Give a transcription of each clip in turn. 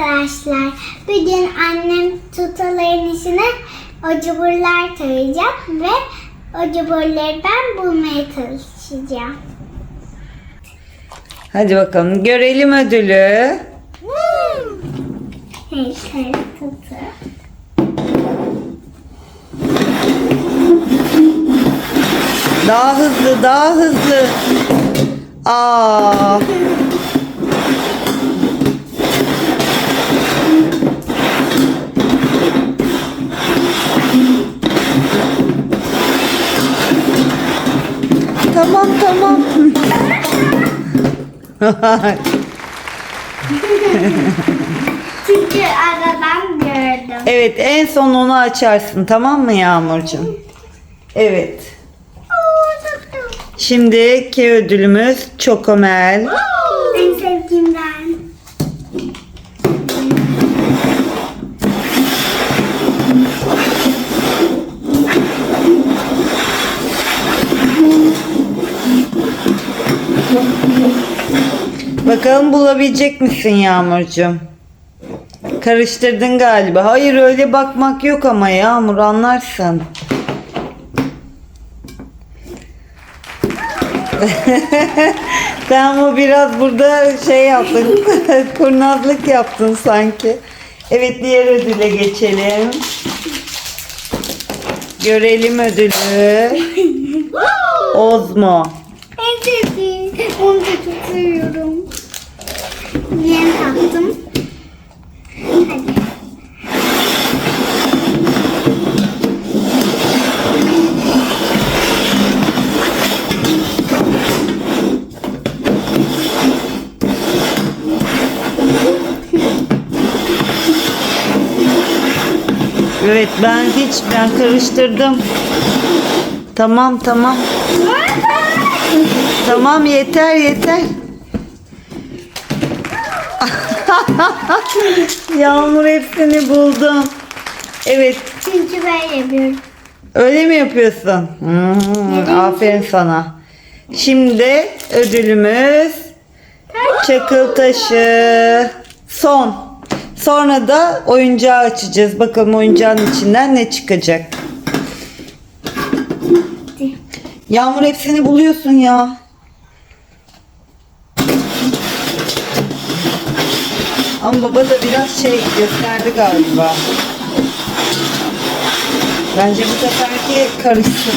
arkadaşlar. Bugün annem tutaların içine o cuburlar tarayacak ve o cuburları ben bulmaya çalışacağım. Hadi bakalım görelim ödülü. Heykel tutu. Daha hızlı, daha hızlı. Aa. Tamam tamam. Çünkü aradan gördüm. evet en son onu açarsın tamam mı Yağmurcuğum? Evet. Tuttum. Şimdiki ödülümüz Çokomel. Bakalım bulabilecek misin Yağmurcuğum? Karıştırdın galiba. Hayır öyle bakmak yok ama Yağmur anlarsın. Sen bu biraz burada şey yaptın. Kurnazlık yaptın sanki. Evet diğer ödüle geçelim. Görelim ödülü. Ozmo. En sevdiğim. Onu da çok seviyorum. Yeni taktım. Hadi. Evet ben hiç ben karıştırdım. Tamam tamam. Tamam yeter yeter. Yağmur hepsini buldum. Evet Çünkü ben yapıyorum. öyle mi yapıyorsun? Hmm, aferin sana. Şimdi ödülümüz çakıl taşı. Son. Sonra da oyuncağı açacağız. Bakalım oyuncağın içinden ne çıkacak. Yağmur hepsini buluyorsun ya. Ama baba da biraz şey gösterdi galiba. Bence bu seferki karışsın.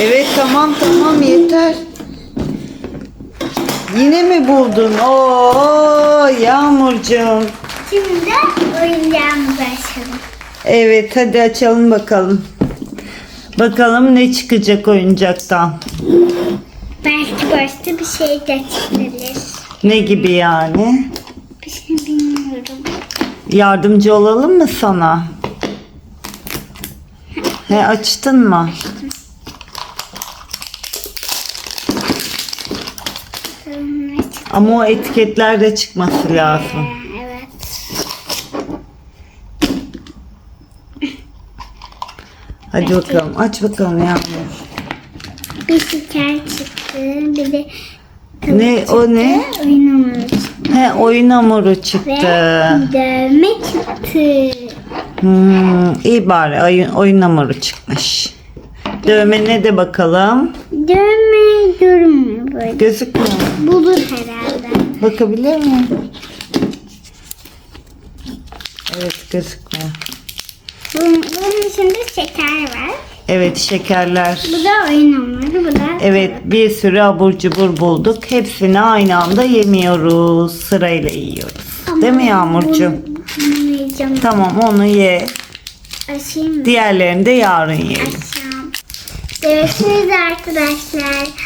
Evet tamam tamam yeter. Yine mi buldun? Oo Yağmurcuğum. Şimdi oyuncağımızı açalım. Evet hadi açalım bakalım. Bakalım ne çıkacak oyuncaktan. Belki başka bir şey de çıkabilir. Ne gibi yani? Bir şey bilmiyorum. Yardımcı olalım mı sana? He açtın mı? Ama o etiketler de çıkması lazım. Evet. Hadi bakalım aç bakalım Yağmur. Bir şeker çıktı. Bir de Ne o ne? oyun hamuru çıktı. He oyun hamuru Ve çıktı. dövme çıktı. Hmm, iyi bari oyun, oyun hamuru çıkmış. Dövmene de bakalım. Dövme böyle. Gözükmüyor. Bulur herhalde. Bakabilir miyim? Evet gözükmüyor. Bunun, bunun içinde şeker var. Evet şekerler. Bu da oyun hamuru. Bu da Evet bir sürü abur cubur bulduk. Hepsini aynı anda yemiyoruz. Sırayla yiyoruz. Değil mi Yağmurcuğum? Bunu yiyeceğim. Tamam onu ye. Açayım mı? Diğerlerini de yarın yiyelim. Açacağım. Görüşürüz arkadaşlar.